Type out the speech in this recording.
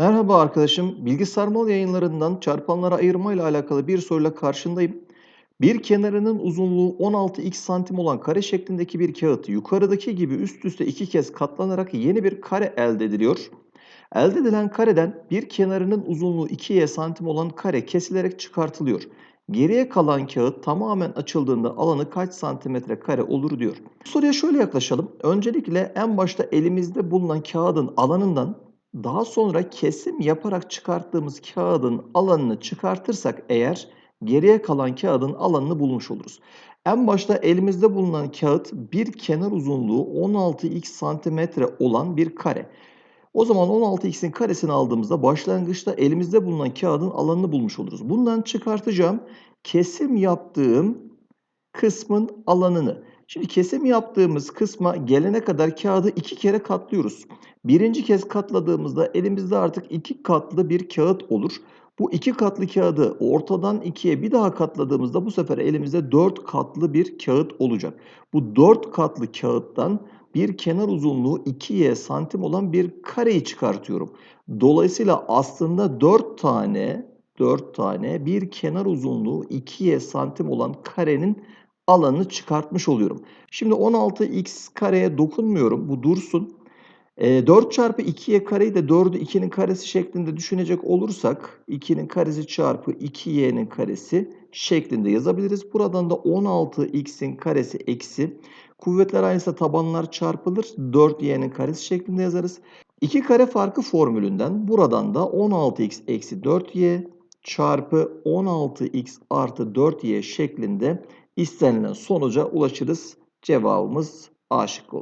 Merhaba arkadaşım. Bilgi Sarmal yayınlarından çarpanlara ayırma ile alakalı bir soruyla karşındayım. Bir kenarının uzunluğu 16x santim olan kare şeklindeki bir kağıt yukarıdaki gibi üst üste iki kez katlanarak yeni bir kare elde ediliyor. Elde edilen kareden bir kenarının uzunluğu 2y santim olan kare kesilerek çıkartılıyor. Geriye kalan kağıt tamamen açıldığında alanı kaç santimetre kare olur diyor. Bu soruya şöyle yaklaşalım. Öncelikle en başta elimizde bulunan kağıdın alanından daha sonra kesim yaparak çıkarttığımız kağıdın alanını çıkartırsak eğer geriye kalan kağıdın alanını bulmuş oluruz. En başta elimizde bulunan kağıt bir kenar uzunluğu 16x santimetre olan bir kare. O zaman 16x'in karesini aldığımızda başlangıçta elimizde bulunan kağıdın alanını bulmuş oluruz. Bundan çıkartacağım kesim yaptığım kısmın alanını. Şimdi kesim yaptığımız kısma gelene kadar kağıdı iki kere katlıyoruz. Birinci kez katladığımızda elimizde artık iki katlı bir kağıt olur. Bu iki katlı kağıdı ortadan ikiye bir daha katladığımızda bu sefer elimizde dört katlı bir kağıt olacak. Bu dört katlı kağıttan bir kenar uzunluğu 2y santim olan bir kareyi çıkartıyorum. Dolayısıyla aslında 4 tane 4 tane bir kenar uzunluğu 2y santim olan karenin alanını çıkartmış oluyorum. Şimdi 16x kareye dokunmuyorum. Bu dursun. E, 4 çarpı 2y kareyi de 4'ü 2'nin karesi şeklinde düşünecek olursak 2'nin karesi çarpı 2y'nin karesi şeklinde yazabiliriz. Buradan da 16x'in karesi eksi. Kuvvetler aynısı tabanlar çarpılır. 4y'nin karesi şeklinde yazarız. 2 kare farkı formülünden buradan da 16x eksi 4y çarpı 16x artı 4y şeklinde istenilen sonuca ulaşırız. Cevabımız A şıkkı.